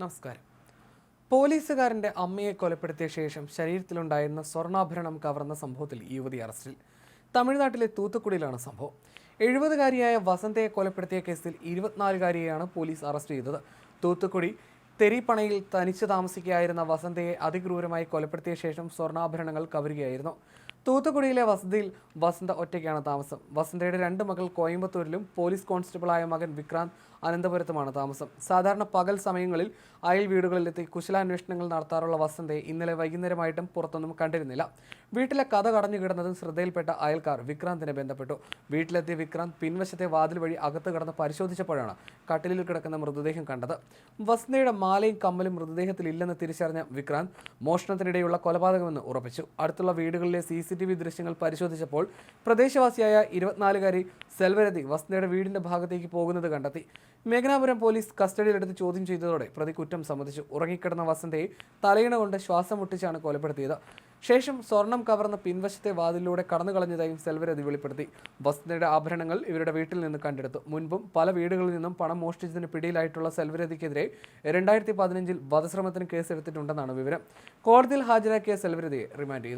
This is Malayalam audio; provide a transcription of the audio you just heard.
നമസ്കാരം. പോലീസുകാരന്റെ അമ്മയെ കൊലപ്പെടുത്തിയ ശേഷം ശരീരത്തിലുണ്ടായിരുന്ന സ്വർണാഭരണം കവർന്ന സംഭവത്തിൽ യുവതി അറസ്റ്റിൽ. തമിഴ്നാട്ടിലെ തൂത്തുക്കുടിയിലാണ് സംഭവം. എഴുപതുകാരിയായ വസന്തയെ കൊലപ്പെടുത്തിയ കേസിൽ ഇരുപത്തിനാലുകാരിയെയാണ് പോലീസ് അറസ്റ്റ് ചെയ്തത്. തൂത്തുക്കുടി തെരിപ്പണയിൽ തനിച്ച് താമസിക്കുകയായിരുന്ന വസന്തയെ അതിക്രൂരമായി കൊലപ്പെടുത്തിയ ശേഷം സ്വർണാഭരണങ്ങൾ കവരുകയായിരുന്നു. തൂത്തുക്കുടിയിലെ വസതിയിൽ വസന്ത ഒറ്റയ്ക്കാണ് താമസം. വസന്തയുടെ രണ്ട് മകൾ കോയമ്പത്തൂരിലും പോലീസ് കോൺസ്റ്റബിളായ മകൻ വിക്രാന്ത് അനന്തപുരത്തുമാണ് താമസം. സാധാരണ പകൽ സമയങ്ങളിൽ അയൽ വീടുകളിലെത്തി കുശലാന്വേഷണങ്ങൾ നടത്താറുള്ള വസന്തയെ ഇന്നലെ വൈകുന്നേരമായിട്ടും പുറത്തൊന്നും കണ്ടിരുന്നില്ല. വീട്ടിലെ കഥ കടഞ്ഞു കിടന്നതും ശ്രദ്ധയിൽപ്പെട്ട അയൽക്കാർ വിക്രാന്തിനെ ബന്ധപ്പെട്ടു. വീട്ടിലെത്തിയ വിക്രാന്ത് പിൻവശത്തെ വാതിൽ വഴി അകത്ത് കടന്ന് പരിശോധിച്ചപ്പോഴാണ് കട്ടിലിൽ കിടക്കുന്ന മൃതദേഹം കണ്ടത്. വസന്തയുടെ മാലയും കമ്മലും മൃതദേഹത്തിൽ ഇല്ലെന്ന് തിരിച്ചറിഞ്ഞ വിക്രാന്ത് മോഷണത്തിനിടെയുള്ള കൊലപാതകമെന്ന് ഉറപ്പിച്ചു. അടുത്തുള്ള വീടുകളിലെ സി സി ടി വി ദൃശ്യങ്ങൾ പരിശോധിച്ചപ്പോൾ പ്രദേശവാസിയായ ഇരുപത്തിനാലുകാരി സെൽവരതി വസ്തയുടെ വീടിന്റെ ഭാഗത്തേക്ക് പോകുന്നത് കണ്ടെത്തി. മേഘനാപുരം പോലീസ് കസ്റ്റഡിയിലെടുത്ത് ചോദ്യം ചെയ്തതോടെ പ്രതി കുറ്റം സമ്മതിച്ചു. ഉറങ്ങിക്കിടന്ന വസന്തയെ തലയിണ കൊണ്ട് ശ്വാസം മുട്ടിച്ചാണ് കൊലപ്പെടുത്തിയത്. ശേഷം സ്വർണം കവർന്ന പിൻവശത്തെ വാതിലിലൂടെ കടന്നു കളഞ്ഞതായും സെൽവരതി വെളിപ്പെടുത്തി. വസന്തയുടെ ആഭരണങ്ങൾ ഇവരുടെ വീട്ടിൽ നിന്ന് കണ്ടെടുത്തു. മുൻപും പല വീടുകളിൽ നിന്നും പണം മോഷ്ടിച്ചതിന് പിടിയിലായിട്ടുള്ള സെൽവരതിക്കെതിരെ രണ്ടായിരത്തി പതിനഞ്ചിൽ വധശ്രമത്തിന് കേസെടുത്തിട്ടുണ്ടെന്നാണ് വിവരം. കോടതിയിൽ ഹാജരാക്കിയ സെൽവരതിയെ റിമാൻഡ് ചെയ്തു.